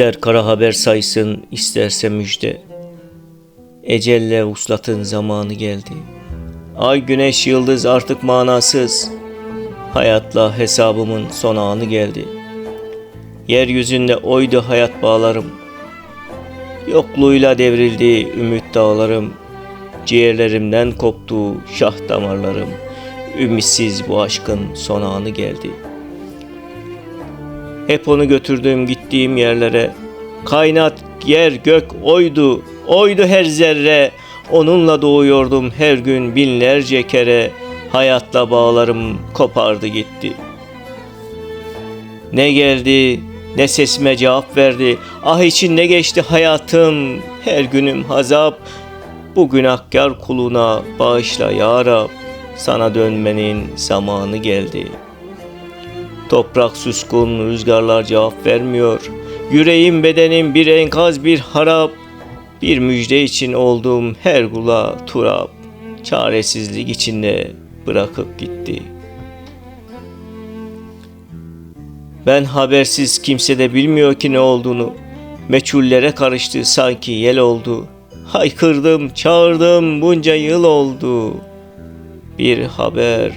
İster kara haber saysın, isterse müjde. Ecelle vuslatın zamanı geldi. Ay, güneş, yıldız artık manasız. Hayatla hesabımın son anı geldi. Yeryüzünde oydu hayat bağlarım. Yokluğuyla devrildi ümit dağlarım. Ciğerlerimden koptu şah damarlarım. Ümitsiz bu aşkın son anı geldi.'' Hep onu götürdüğüm gittiğim yerlere. Kainat, yer, gök oydu, oydu her zerre. Onunla doğuyordum her gün binlerce kere. Hayatla bağlarım kopardı gitti. Ne geldi, ne sesime cevap verdi. Ah için ne geçti hayatım, her günüm hazap. Bu günahkar kuluna bağışla ya Rab. Sana dönmenin zamanı geldi.'' Toprak suskun, rüzgarlar cevap vermiyor. Yüreğim bedenim bir enkaz bir harap. Bir müjde için olduğum her kula turap. Çaresizlik içinde bırakıp gitti. Ben habersiz kimse de bilmiyor ki ne olduğunu. Meçhullere karıştı sanki yel oldu. Haykırdım, çağırdım bunca yıl oldu. Bir haber,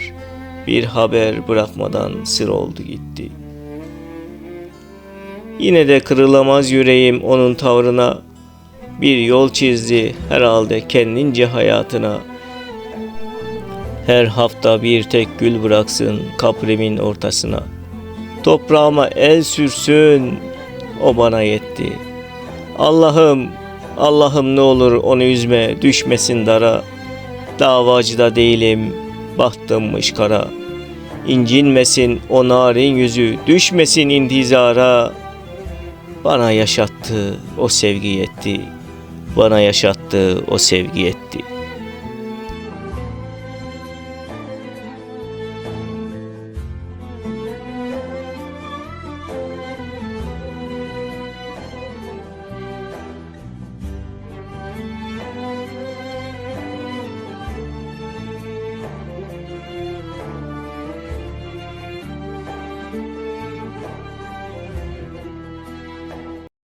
bir haber bırakmadan sır oldu gitti. Yine de kırılamaz yüreğim onun tavrına. Bir yol çizdi herhalde kendince hayatına. Her hafta bir tek gül bıraksın kaprimin ortasına. Toprağıma el sürsün o bana yetti. Allah'ım, Allah'ım ne olur onu üzme düşmesin dara. Davacı da değilim, bahtımmış kara. İncinmesin o narin yüzü, düşmesin intizara. Bana yaşattı, o sevgi yetti. Bana yaşattı, o sevgi yetti.